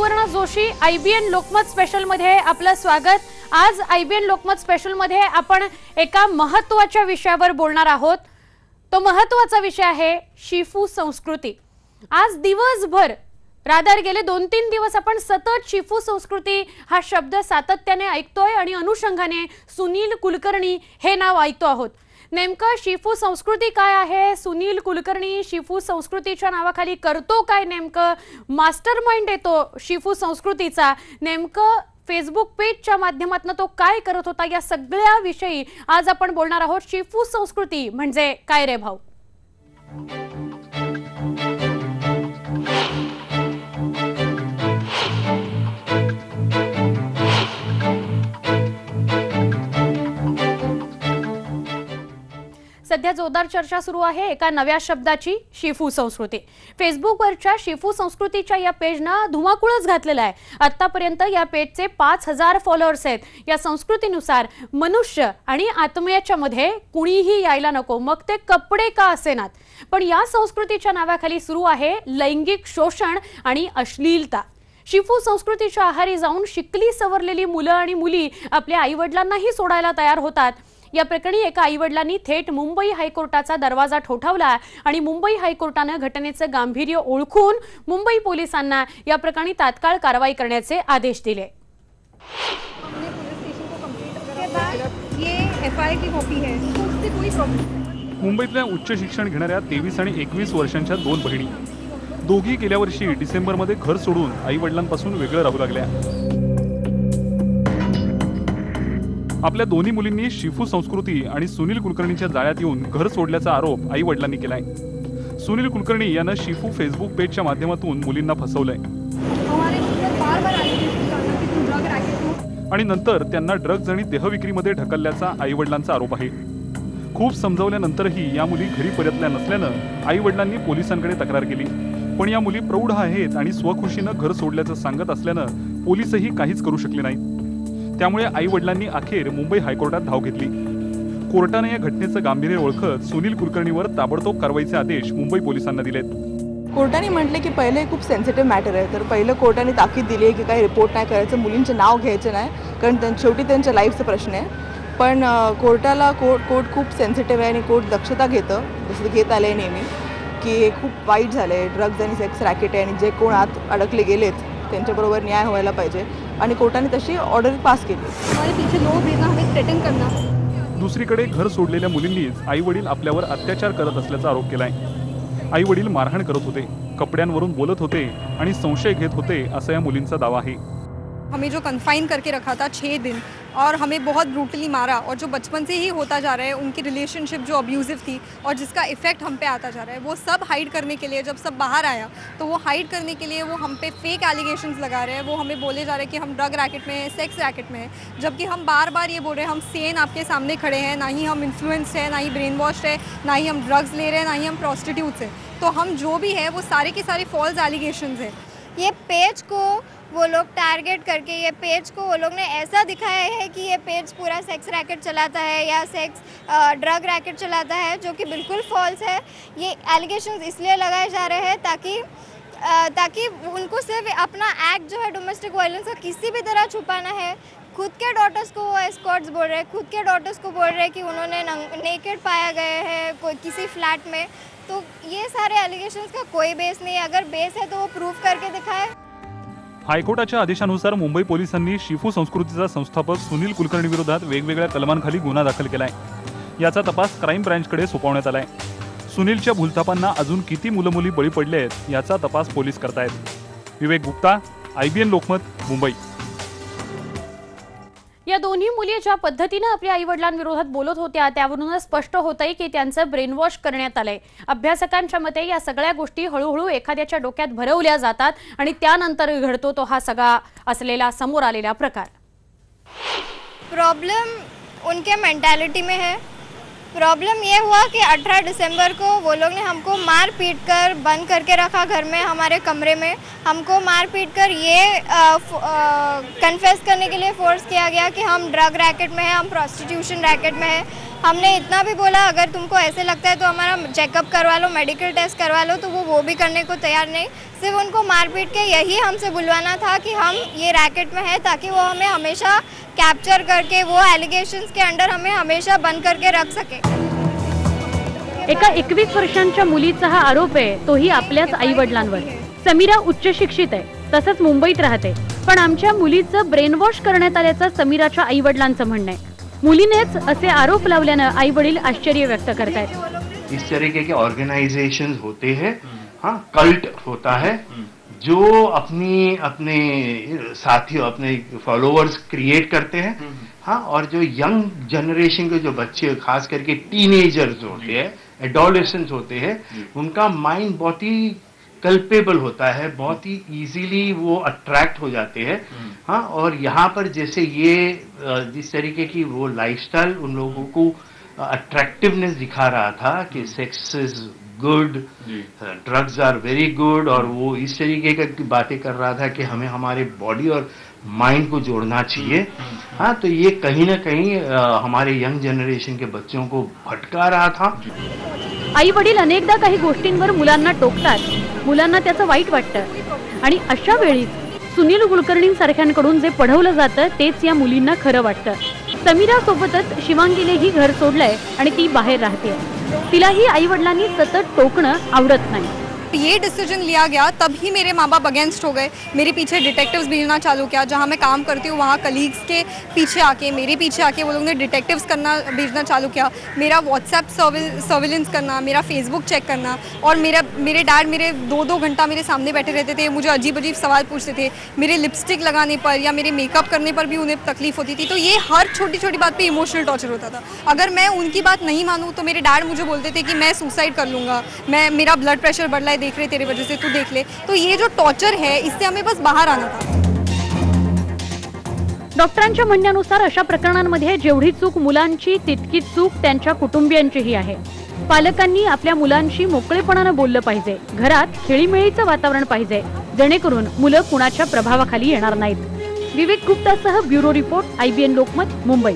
Suvarna Joshi I B N Lokmat स्पेशलमध्ये आपलं स्वागत. आज आय बी एन लोकमत स्पेशलमध्ये आपण एका महत्त्वाच्या विषयावर बोलणार आहोत. तो महत्त्वाचा विषय आहे शिफू संस्कृती. आज दिवसभर राधार गेले दोन तीन दिवस आपण सतत शिफू संस्कृती हा शब्द सातत्याने ऐकतोय आणि अनुषंगाने सुनील कुलकर्णी हे नाव ऐकतो आहोत. नेमकं शिफू संस्कृती काय आहे? सुनील कुलकर्णी शिफू संस्कृतीच्या नावाखाली करतो काय नेमकं? मास्टर माइंड येतो शिफू संस्कृतीचा. नेमकं फेसबुक पेजच्या माध्यमातून तो काय करत होता? या सगळ्या विषयी आज आपण बोलणार आहोत शिफू संस्कृती. म्हणजे काय रे भाऊ? सध्या जोरदार चर्चा सुरू आहे एका नव्या शब्दाची शिफू संस्कृती. फेसबुकवरच्या शिफू संस्कृतीच्या या पेजनं धुमाकूळच घातलेला आहे. आतापर्यंत या पेजचे पाच हजार फॉलोअर्स आहेत. या संस्कृतीनुसार मनुष्य आणि आत्मीयाच्या मध्ये कुणीही यायला नको. मग ते कपडे का असेनात पण या संस्कृतीच्या नावाखाली सुरू आहे लैंगिक शोषण आणि अश्लीलता. शिफू संस्कृतीच्या आहारी जाऊन शिकली सवरलेली मुलं आणि मुली आपल्या आईवडिलांनाही सोडायला तयार होतात. या प्रकरणी एका आईवडिलांनी थेट मुंबई हायकोर्टाचा दरवाजा ठोठावला आणि मुंबई हायकोर्टानं घटनेचं गांभीर्य ओळखून मुंबई पोलिसांना या प्रकरणी तात्काळ कारवाई करण्याचे आदेश दिले. मुंबईतल्या उच्च शिक्षण घेणाऱ्या तेवीस आणि एकवीस वर्षांच्या दोन बहिणी. दोघी गेल्या वर्षी डिसेंबरमध्ये घर सोडून आई वडिलांपासून वेगळं राहू लागल्या. आपल्या दोन्ही मुलींनी शिफू संस्कृती आणि सुनील कुलकर्णीच्या जाळ्यात येऊन घर सोडल्याचा आरोप आई वडिलांनी केलाय. सुनील कुलकर्णी यानं शिफू फेसबुक पेजच्या माध्यमातून मुलींना फसवलंय. हो। आणि नंतर त्यांना ड्रग्ज आणि देहविक्रीमध्ये ढकलल्याचा आई वडिलांचा आरोप आहे. खूप समजावल्यानंतरही या मुली घरी परतल्या नसल्यानं आई वडिलांनी पोलिसांकडे तक्रार केली. पण या मुली प्रौढ आहेत आणि स्वखुशीनं घर सोडल्याचं सांगत असल्यानं पोलिसही काहीच करू शकले नाहीत. त्यामुळे आई वडिलांनी अखेर मुंबई हायकोर्टात धाव घेतली. कोर्टाने या घटनेचं गांभीर्य ओळखत सुनील कुलकर्णीवर ताबडतोब कारवाईचे आदेश मुंबई पोलिसांना दिलेत. कोर्टाने म्हटले की पहिले खूप सेन्सिटिव्ह मॅटर आहे. तर पहिलं कोर्टाने ताकीद दिली आहे की काही रिपोर्ट नाही करायचं मुलींचे नाव घ्यायचं नाही कारण त्यां शेवटी त्यांच्या लाईफचा प्रश्न आहे. पण कोर्टाला कोर्ट कोर्ट खूप सेन्सिटिव्ह आहे आणि कोर्ट दक्षता घेतं. जसं घेत आलं आहे नेहमी की हे खूप वाईट झालं आहे ड्रग्ज आणि सेक्स रॅकेट आहे आणि जे कोण आत अडकले गेलेत त्यांच्याबरोबर न्याय व्हायला पाहिजे. आणि कोर्टाने तशी ऑर्डर पास केली. हमारे पीछे लोग भेजना हमें थ्रेटन करना दुसरीकडे घर सोडलेल्या मुलींनीच आई वडील आपल्यावर अत्याचार करत असल्याचा आरोप केलाय. आई वडील मारहाण करत होते कपड्यांवरून बोलत होते आणि संशय घेत होते असा या मुलींचा दावा आहे. हमें जो कन्फाइन करके रखा था छः दिन, और हमें बहुत ब्रूटली मारा, और जो बचपन से ही होता जा रहा है, उनकी रिलेशनशिप जो अब्यूजिव थी, और जिसका इफ़ेक्ट हम पे आता जा रहा है, वो सब हाइड करने के लिए, जब सब बाहर आया तो वो हाइड करने के लिए वो हम पे फेक एलिगेशंस लगा रहे हैं। वो हमें बोले जा रहे हैं कि हम ड्रग रैकेट में हैं सेक्स रैकेट में हैं, जबकि हम बार बार ये बोल रहे हैं, हम सेन आपके सामने खड़े हैं, ना ही हम इन्फ्लुएंस्ड है, ना ही ब्रेन वॉश है, ना ही हम ड्रग्स ले रहे हैं, ना ही हम प्रॉस्टिट्यूट्स हैं। तो हम जो भी है, वो सारे के सारे फॉल्स एलिगेशन हैं। ये पेज को वो लोग टारगेट करके ये पेज को, वो लोग ने ऐसा दिखाया है कि ये पेज पूरा सेक्स रैकेट चलाता है या सेक्स ड्रग रैकेट चलाता है, जो कि बिल्कुल फॉल्स है। ये एलिगेशन इसलिए लगाए जा रहे हैं ताकि ताकि उनको सिर्फ़ अपना एक्ट जो है डोमेस्टिक वायलेंस का किसी भी तरह छुपाना है। खुद के डॉटर्स को वो एस्कॉर्ट्स बोल रहे हैं, खुद के डॉटर्स को बोल रहे हैं कि उन्होंने नेकेड पाया गए हैं कोई किसी फ्लैट में। तो ये सारे एलिगेशंस का कोई बेस नहीं है। अगर बेस है तो वो प्रूव करके दिखाए। हायकोर्टाच्या आदेशानुसार मुंबई पोलिसांनी शिफू संस्कृतीचा संस्थापक सुनील कुलकर्णी विरोधात वेगवेगळ्या कलमांखाली गुन्हा दाखल केलाय. याचा तपास क्राईम ब्रँचकडे सोपवण्यात आलाय. सुनीलच्या भूलथापांना अजून किती मुलं मुली बळी पडले आहेत याचा तपास पोलीस करतायत. Vivek Gupta I B N Lokmat Mumbai. या दोन्ही मुली ज्या पद्धतीनं आपल्या आई वडिलांविरोधात बोलत होत्या त्यावरूनच स्पष्ट होतंय की त्यांचं ब्रेनवॉश करण्यात आलंय. अभ्यासकांच्या मते या सगळ्या गोष्टी हळूहळू एखाद्याच्या डोक्यात भरवल्या जातात आणि त्यानंतर घडतो तो हा सगळा असलेला समोर आलेला प्रकार. प्रॉब्लम उनके मेंटॅलिटी में है. प्रॉब्लम ये हुआ कि 18 दिसंबर को वो लोग ने हमको मार पीट कर बंद करके रखा घर में, हमारे कमरे में। हमको मार पीट कर ये कन्फेस करने के लिए फोर्स किया गया कि हम ड्रग रैकेट में हैं, हम प्रोस्टिट्यूशन रैकेट में हैं। हमने इतना भी बोला अगर तुमको ऐसे लगता है तो हमारा चेकअप करवा लो मेडिकल टेस्ट करवा लो तो वो वो भी करने को तैयार नहीं। सिर्फ उनको मारपीट के यही हमसे बुलवाना था कि हम ये रैकेट में है ताकि वो हमें हमेशा कॅप्चर करके वो एलिगेशंस के अंडर हमें हमेशा बंद करके रख सके। एका एकवीस वर्षांच्या मुलीचा हा आरोप आहे तोही आपल्याच आई वडिलांवर समीरा उच्च शिक्षित आहे तसंच मुंबईत राहते. पण आमच्या मुलीचं ब्रेनवॉश करण्यात आल्याचं समीराच्या आई वडिलांचं म्हणणं आहे. मुलीनेच असे आरोप लावल्यानं आई वडील आश्चर्य व्यक्त करतायत. इस तरीके के ऑर्गेनाइजेशन होते हैं हाँ कल्ट होता है जो अपनी अपने साथियों अपने फॉलोअर्स क्रिएट करते हैं हाँ और जो यंग जनरेशन के जो बच्चे खास करके टीनेजर्स होते हैं एडोलेसेंस होते हैं उनका माइंड बहुत ही कल्पेबल होता है बहुत ही इजीली वो अट्रैक्ट हो जाते हैं। हाँ और यहाँ पर जैसे ये जिस तरीके की वो लाइफस्टाइल उन लोगों को अट्रैक्टिवनेस दिखा रहा था कि sex is good drugs are very good और वो इस तरीके की बातें कर रहा था कि हमें हमारे बॉडी और माइंड को जोड़ना चाहिए। हाँ तो ये कहीं ना कहीं हमारे यंग जनरेशन के बच्चों को भटका रहा था। आई वडील अनेकदा काही गोष्टींवर मुलांना टोकतात. मुलांना त्याचं वाईट वाटतं. आणि अशा वेळी सुनील कुलकर्णी सारख्यांकडून जे पढवलं जातं तेच या मुलींना खरं वाटतं. समीरा सोबतच शिवांगीनेही घर सोडलंय आणि ती बाहेर राहते. तिलाही आई वडिलांनी सतत टोकणं आवडत नाही. ये डिसीज़न लिया गया तभी मेरे माँ बाप अगेंस्ट हो गए। मेरे पीछे डिटेक्टिव्स भेजना चालू किया, जहाँ मैं काम करती हूँ, वहाँ कलीग्स के पीछे आके, मेरे पीछे आके वो लोग ने डिटेक्टिव्स करना भेजना चालू किया। मेरा व्हाट्सएप सर्विलेंस करना, मेरा फेसबुक चेक करना और मेरा, मेरे डैड मेरे दो दो घंटा मेरे सामने बैठे रहते थे, मुझे अजीब अजीब सवाल पूछते थे। मेरे लिपस्टिक लगाने पर या मेरे मेकअप करने पर भी उन्हें तकलीफ़ होती थी। तो ये हर छोटी छोटी बात पर इमोशनल टॉर्चर होता था। अगर मैं उनकी बात नहीं मानूँ तो मेरे डैड मुझे बोलते थे कि मैं सुसाइड कर लूँगा। मैं, मेरा ब्लड प्रेशर बढ़ रहा है देख रहे तेरे वजह से तू देख ले। तो ये जो टॉर्चर है इससे हमें बस बाहर आना था। डॉक्टरांच्या म्हणण्यानुसार अशा प्रकरणांमध्ये जेवढी चूक मुलांची तितकी चूक त्यांच्या कुटुंबियांचीही आहे. पालकांनी आपल्या मुलांशी मोकळेपणानं बोललं पाहिजे. घरात खेळीमेळीचं वातावरण पाहिजे. जेणेकरून मुलं कुणाच्या प्रभावाखाली येणार नाहीत. Vivek गुप्तासह bureau report IBN Lokmat Mumbai.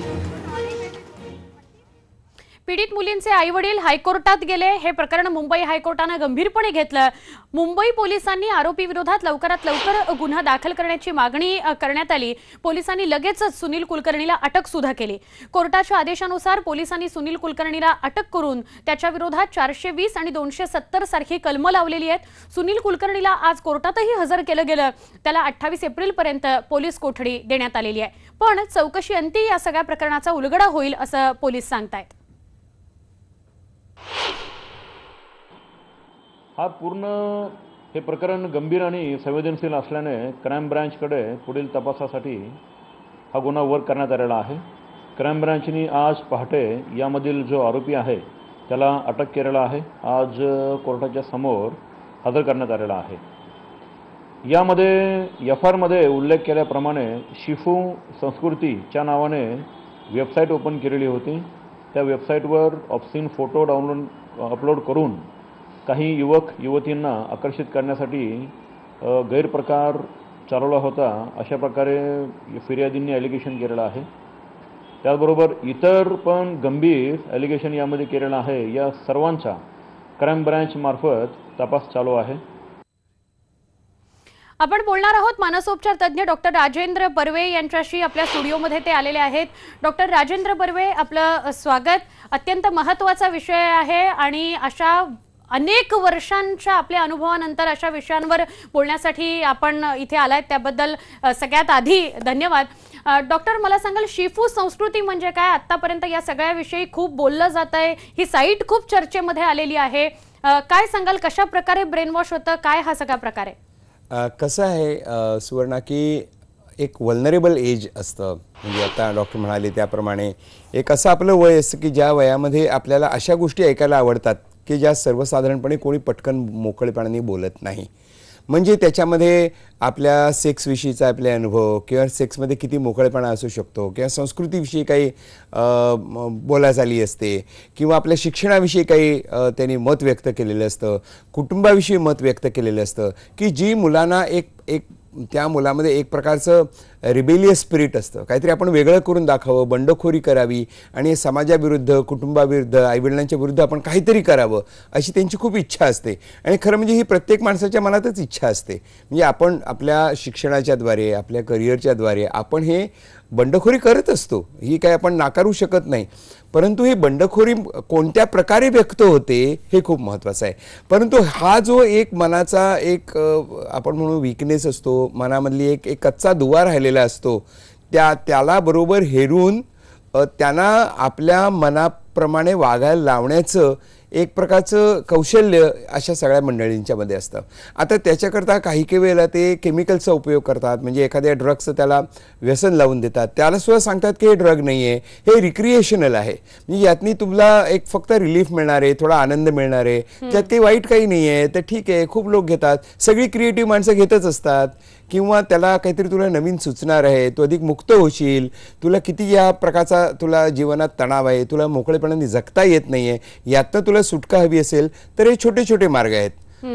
पीडित मुलींचे आई वडील हायकोर्टात गेले. हे प्रकरण मुंबई हायकोर्टानं गंभीरपणे घेतलं. मुंबई पोलिसांनी आरोपी विरोधात लवकरात लवकर गुन्हा दाखल करण्याची मागणी करण्यात आली. पोलिसांनी लगेचच सुनील कुलकर्णीला अटक सुद्धा केली. कोर्टाच्या आदेशानुसार पोलिसांनी सुनील कुलकर्णीला अटक करून त्याच्या विरोधात चारशे वीस आणि दोनशे सत्तर सारखी कलमं लावलेली आहेत. सुनील कुलकर्णीला आज कोर्टातही हजर केलं गेलं. त्याला अठ्ठावीस एप्रिलपर्यंत पोलीस कोठडी देण्यात आलेली आहे. पण चौकशी अंती या सगळ्या प्रकरणाचा उलगडा होईल असं पोलीस सांगतायत. हा पूर्ण हे प्रकरण गंभीर आणि संवेदनशील असल्याने क्राईम ब्रँचकडे पुढील तपासासाठी हा गुन्हा वर्क करण्यात आलेला आहे. क्राईम ब्रँचनी आज पहाटे यामधील जो आरोपी आहे त्याला अटक केलेला आहे. आज कोर्टाच्या समोर हजर करण्यात आलेला आहे. यामध्ये एफ आरमध्ये उल्लेख केल्याप्रमाणे शिफू संस्कृतीच्या नावाने वेबसाईट ओपन केलेली होती. त्या वेबसाईटवर ऑप्सिन फोटो डाउनलोड अपलोड करून काही युवक युवतींना आकर्षित करण्यासाठी गैरप्रकार चालवला होता. अशा प्रकारे फिर्यादींनी ॲलिगेशन केलेलं आहे. त्याचबरोबर इतर पण गंभीर ॲलिगेशन यामध्ये केलेलं आहे. या सर्वांचा क्राईम ब्रँचमार्फत तपास चालू आहे. आपण बोलणार आहोत मानसोपचार तज्ज्ञ डॉक्टर राजेंद्र बर्वे यांच्याशी. आपल्या स्टुडिओमध्ये ते आलेले आहेत. डॉक्टर राजेंद्र बर्वे आपलं स्वागत. अत्यंत महत्त्वाचा विषय आहे आणि अशा अनेक वर्षांच्या आपल्या अनुभवानंतर अशा विषयांवर बोलण्यासाठी आपण इथे आलाय. त्याबद्दल सगळ्यात आधी धन्यवाद. डॉक्टर मला सांगाल शिफू संस्कृती म्हणजे काय? आतापर्यंत या सगळ्याविषयी खूप बोललं जात आहे ही साईट खूप चर्चेमध्ये आलेली आहे. काय सांगाल कशा प्रकारे ब्रेन वॉश होतं? काय हा सगळा प्रकार आहे? कसं आहे सुवर्णा की एक वल्नरेबल एज असतं. म्हणजे आता डॉक्टर म्हणाले त्याप्रमाणे एक असं आपलं वय असतं की ज्या वयामध्ये आपल्याला अशा गोष्टी ऐकायला आवडतात. की ज्या सर्वसाधारणपणे कोणी पटकन मोकळेपणाने बोलत नाही. म्हणजे त्याच्यामध्ये आपल्या सेक्सविषयीचा आपले अनुभव किंवा सेक्समध्ये किती मोकळेपणा असू शकतो किंवा संस्कृतीविषयी काही अ, म- बोलाचाली असते किंवा आपल्या शिक्षणाविषयी काही त्यांनी मत व्यक्त केलेलं असतं कुटुंबाविषयी मत व्यक्त केलेलं असतं की जी मुलांना एक एक त्या मुलामध्ये एक प्रकारचं रिबेलियस स्पिरिट असतं. काहीतरी आपण वेगळं करून दाखवावं बंडखोरी करावी आणि समाजाविरुद्ध कुटुंबाविरुद्ध आईवडिलांच्या विरुद्ध आपण काहीतरी करावं अशी त्यांची खूप इच्छा असते. आणि खरं म्हणजे ही प्रत्येक माणसाच्या मनातच इच्छा असते. म्हणजे आपण आपल्या शिक्षणाच्याद्वारे आपल्या करिअरच्याद्वारे आपण हे बंडखोरी करत असतो. ही काय आपण नाकारू शकत नाही. परंतु ही बंडखोरी कोणत्या प्रकारे व्यक्त होते हे खूप महत्त्वाचं आहे. परंतु हा जो एक मनाचा एक आपण म्हणू विकनेस असतो मनामधली एक एक कच्चा दुवा राहिलेला असतो त्या त्याला बरोबर हेरून त्यांना आपल्या मनाप्रमाणे वागायला लावण्याचं एक प्रकारचं कौशल्य अशा सगळ्या मंडळींच्या मध्ये असतं. आता त्याच्याकरता काही काही वेळेला ते केमिकलचा उपयोग करतात. म्हणजे एखाद्या ड्रग्सचं त्याला व्यसन लावून देतात. त्याला सुद्धा सांगतात की हे ड्रग नाही आहे हे रिक्रिएशनल आहे. म्हणजे यातनी तुला एक फक्त रिलीफ मिळणार आहे थोडा आनंद मिळणार आहे. त्यात काही वाईट काही नाही आहे तर ठीक आहे खूप लोक घेतात. सगळी क्रिएटिव्ह माणसं घेतच असतात. किंवा त्याला काहीतरी तुला नवीन सुचणार आहे तू अधिक मुक्त होशील तुला किती या प्रकारचा तुला जीवनात तणाव आहे तुला मोकळेपणाने जगता येत नाहीये यातनं तुला सुटका हवी असेल तर हे छोटे छोटे मार्ग आहेत.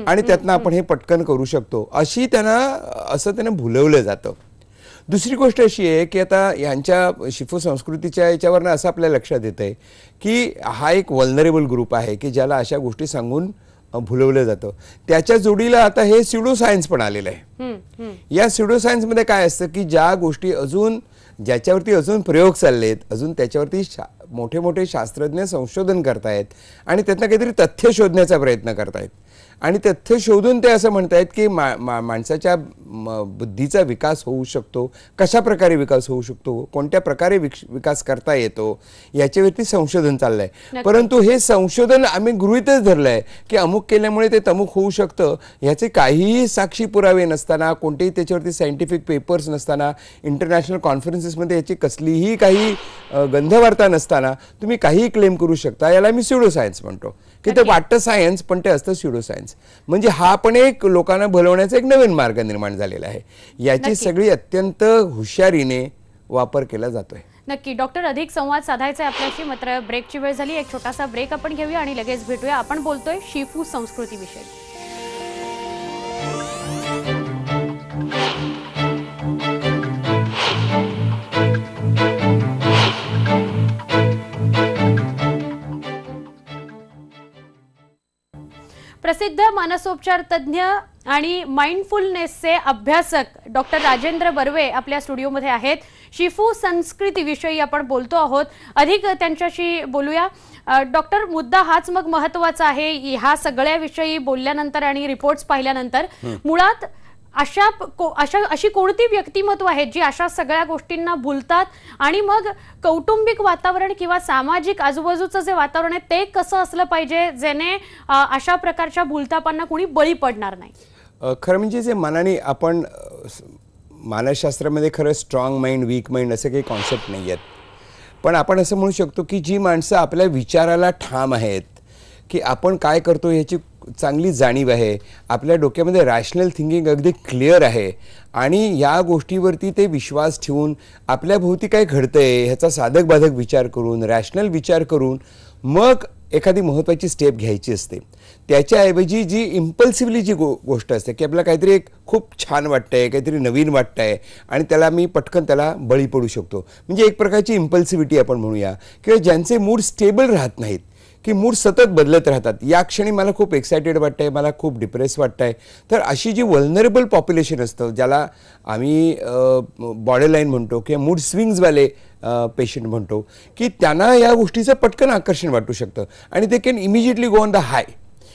आणि त्यातनं आपण हे पटकन करू शकतो. अशी त्यांना असं त्यांना भुलवलं जातं. दुसरी गोष्ट अशी आहे की आता यांच्या शिफो संस्कृतीच्या याच्यावरनं असं आपल्या लक्षात येतं आहे की हा एक वल्नरेबल ग्रुप आहे की ज्याला अशा गोष्टी सांगून भुलवलं जातं. त्याच्या जोडीला आता हे सिडो सायन्स पण आलेलं आहे. या सिडो सायन्समध्ये काय असतं की ज्या गोष्टी अजून ज्याच्यावरती अजून प्रयोग चाललेत अजून त्याच्यावरती शा मोठे मोठे शास्त्रज्ञ संशोधन करतायत आणि त्यातनं काहीतरी तथ्य शोधण्याचा प्रयत्न करतायत. आणि तथ्य शोधून ते असं म्हणतायत की मा मा माणसाच्या म- बुद्धीचा विकास होऊ शकतो. कशा प्रकारे विकास होऊ शकतो? कोणत्या प्रकारे विकास करता येतो? याच्यावरती संशोधन चाललंय. नक्की. परंतु हे संशोधन आम्ही गृहीतच धरलंय की अमुक केल्यामुळे ते तमुक होऊ शकतं. ह्याचे काहीही साक्षी पुरावे नसताना कोणतेही त्याच्यावरती सायंटिफिक पेपर्स नसताना इंटरनॅशनल कॉन्फरन्सेसमध्ये याची कसलीही काही गंधवार्ता नसताना तुम्ही काहीही क्लेम करू शकता. याला मी स्युडो सायन्स म्हणतो. की ते वाटतं सायन्स पण ते असतं स्युडो सायन्स म्हणजे हा पण एक लोकांना भलवण्याचा एक नवीन मार्ग निर्माण झालेला आहे. याची. सगळी अत्यंत हुशारीने वापर केला जातोय. नक्की. डॉक्टर अधिक संवाद साधायचा आहे आपल्याशी. मात्र ब्रेकची वेळ झाली. एक छोटासा ब्रेक आपण घेऊया आणि लगेच भेटूया. आपण बोलतोय शिफू संस्कृतीविषयी. प्रसिद्ध मानसोपचार तज्ज्ञ आणि माइंडफुलनेसचे अभ्यासक डॉक्टर राजेंद्र बर्वे आपल्या स्टुडिओमध्ये आहेत. शिफू संस्कृतीविषयी आपण बोलतो आहोत. अधिक त्यांच्याशी बोलूया. डॉक्टर मुद्दा हाच मग महत्त्वाचा आहे. ह्या सगळ्या विषयी बोलल्यानंतर आणि रिपोर्ट्स पाहिल्यानंतर मुळात अशा को- अशा अशी कोणती व्यक्तिमत्व आहेत जी अशा सगळ्या गोष्टींना भुलतात? आणि मग कौटुंबिक वातावरण किंवा सामाजिक आजूबाजूचं जे वातावरण आहे ते कसं असलं पाहिजे जेणे अशा प्रकारच्या भूलतापांना कुणी बळी पडणार नाही? खरं म्हणजे जे मनाने आपण मानसशास्त्रामध्ये खरं स्ट्रॉंग माइंड वीक माइंड असे काही कॉन्सेप्ट नाही आहेत. पण आपण असं म्हणू शकतो की जी माणसं आपल्या विचाराला ठाम आहेत की आपण काय करतो ह्याची चांगली जाणीव आहे. आपल्या डोक्यामध्ये रॅशनल थिंकिंग अगदी क्लिअर आहे. आणि या गोष्टीवरती ते विश्वास ठेवून आपल्याभोवती काय घडतं आहे ह्याचा साधक बाधक विचार करून रॅशनल विचार करून मग एखादी महत्त्वाची स्टेप घ्यायची असते. त्याच्याऐवजी जी इम्पल्सिव्हली जी गो गोष्ट असते की आपल्याला काहीतरी एक खूप छान वाटतं आहे काहीतरी नवीन वाटतं आहे आणि त्याला मी पटकन त्याला बळी पडू शकतो. म्हणजे एक प्रकारची इम्पल्सिव्हिटी आपण म्हणूया. किंवा ज्यांचे मूड स्टेबल राहत नाहीत. की मूड सतत बदलत राहतात. या क्षणी मला खूप एक्सायटेड वाटतंय मला खूप डिप्रेस वाटतंय. तर अशी जी वल्नरेबल पॉप्युलेशन असतं ज्याला आम्ही बॉडीलाईन लाईन म्हणतो किंवा मूड स्विंग्सवाले पेशंट म्हणतो की त्यांना या गोष्टीचं पटकन आकर्षण वाटू शकतं. आणि ते can immediately go on the high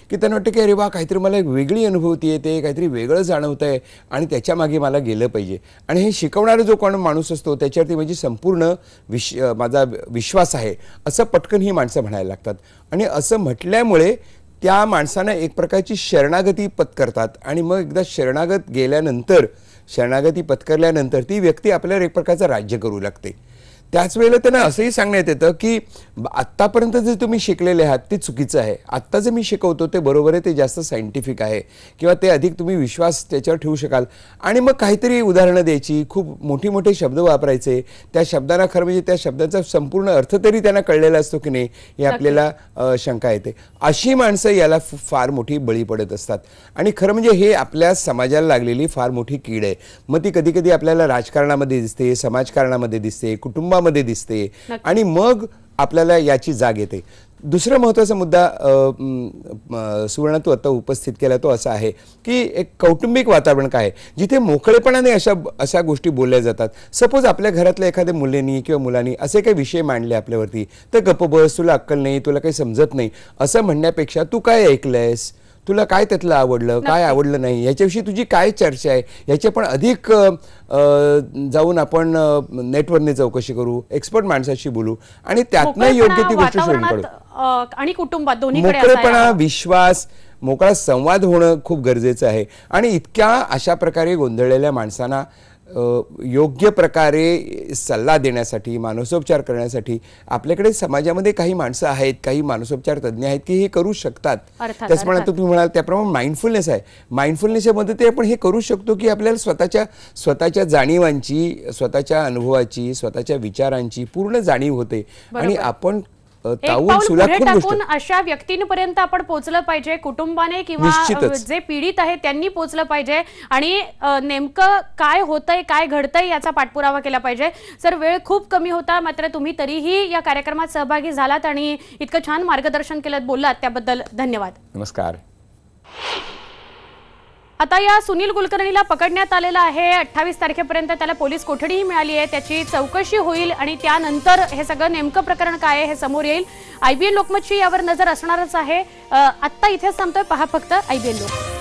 की त्यांना वाटतं की अरे वा काहीतरी मला एक वेगळी अनुभूती येते काहीतरी वेगळं जाणवतं आहे आणि त्याच्यामागे मला गेलं पाहिजे. आणि हे शिकवणारा जो कोण माणूस असतो त्याच्यावरती माझी संपूर्ण विश माझा विश्वास आहे असं पटकन ही माणसं म्हणायला लागतात. आणि असं म्हटल्यामुळे त्या माणसांना एक प्रकारची शरणागती पत्करतात. आणि मग एकदा शरणागत गेल्यानंतर शरणागती पत्करल्यानंतर ती व्यक्ती आपल्यावर एक प्रकारचं राज्य करू लागते. त्याच वेळेला त्यांना असंही सांगण्यात येतं की आत्तापर्यंत जे तुम्ही शिकलेले आहात ते चुकीचं आहे. आत्ता जे मी शिकवतो ते बरोबर आहे ते जास्त सायंटिफिक आहे. किंवा ते अधिक तुम्ही विश्वास त्याच्यावर ठेवू शकाल. आणि मग काहीतरी उदाहरणं द्यायची खूप मोठी मोठे शब्द वापरायचे. त्या शब्दांना खरं म्हणजे त्या शब्दाचा संपूर्ण अर्थ तरी त्यांना कळलेला असतो की नाही हे आपल्याला शंका येते. अशी माणसं याला फार मोठी बळी पडत असतात. आणि खरं म्हणजे हे आपल्या समाजाला लागलेली फार मोठी कीड आहे. मग ती कधी कधी आपल्याला राजकारणामध्ये दिसते समाजकारणामध्ये दिसते कुटुंबामध्ये दिसते. आणि मग आपल्याला याची जाग येते. दुसरा महत्त्वाचा मुद्दा सुवर्ण तू आता उपस्थित केला तो असा आहे की एक कौटुंबिक वातावरण काय आहे? जिथे मोकळेपणाने अशा अशा गोष्टी बोलल्या जातात. सपोज आपल्या घरातल्या एखाद्या मुलींनी किंवा मुलांनी असे काही विषय मांडले आपल्यावरती तर गप्प बस तुला अक्कल नाही तुला काही समजत नाही असं म्हणण्यापेक्षा तू काय ऐकलंयस? तुला काय त्यातलं आवडलं? काय आवडलं नाही? याच्याविषयी तुझी काय चर्चा आहे? याची आपण अधिक जाऊन आपण नेटवरने चौकशी करू एक्सपर्ट माणसाशी बोलू आणि त्यातनं योग्य ती गोष्ट शोधून काढू. आणि कुटुंबात असायला मोकळेपणा. विश्वास मोकळा संवाद होणं खूप गरजेचं आहे. आणि इतक्या अशा प्रकारे गोंधळलेल्या माणसांना योग्य प्रकारे सल्ला देण्यासाठी मानसोपचार करण्यासाठी आपल्याकडे समाजामध्ये काही माणसं आहेत काही मानसोपचार तज्ज्ञ आहेत की हे करू शकतात त्याचप्रमाणे. तुम्ही म्हणाल त्याप्रमाणे माइंडफुलनेस आहे माइंडफुलनेसच्या मदतीने आपण हे करू शकतो की आपल्याला स्वतःच्या स्वतःच्या जाणीवांची स्वतःच्या अनुभवाची स्वतःच्या विचारांची पूर्ण जाणीव होते आणि. आपण टाकून अशा व्यक्तींपर्यंत आपण पोहोचलं पाहिजे. कुटुंबाने किंवा जे पीडित आहेत त्यांनी पोहोचलं पाहिजे. आणि नेमकं काय होतंय काय घडतंय याचा पाठपुरावा केला पाहिजे. सर वेळ खूप कमी होता मात्र तुम्ही तरीही या कार्यक्रमात सहभागी झालात आणि इतकं छान मार्गदर्शन केलं बोललात त्याबद्दल धन्यवाद. नमस्कार. आता या सुनील कुलकर्णीला पकडण्यात आलेला आहे. अठ्ठावीस तारखेपर्यंत त्याला पोलीस कोठडीही मिळाली आहे. त्याची चौकशी होईल आणि त्यानंतर हे सगळं नेमकं प्रकरण काय आहे हे समोर येईल. आयबीएन लोकमतची यावर नजर असणारच आहे. आत्ता इथेच थांबतोय. पहा फक्त आयबीएन लोकमत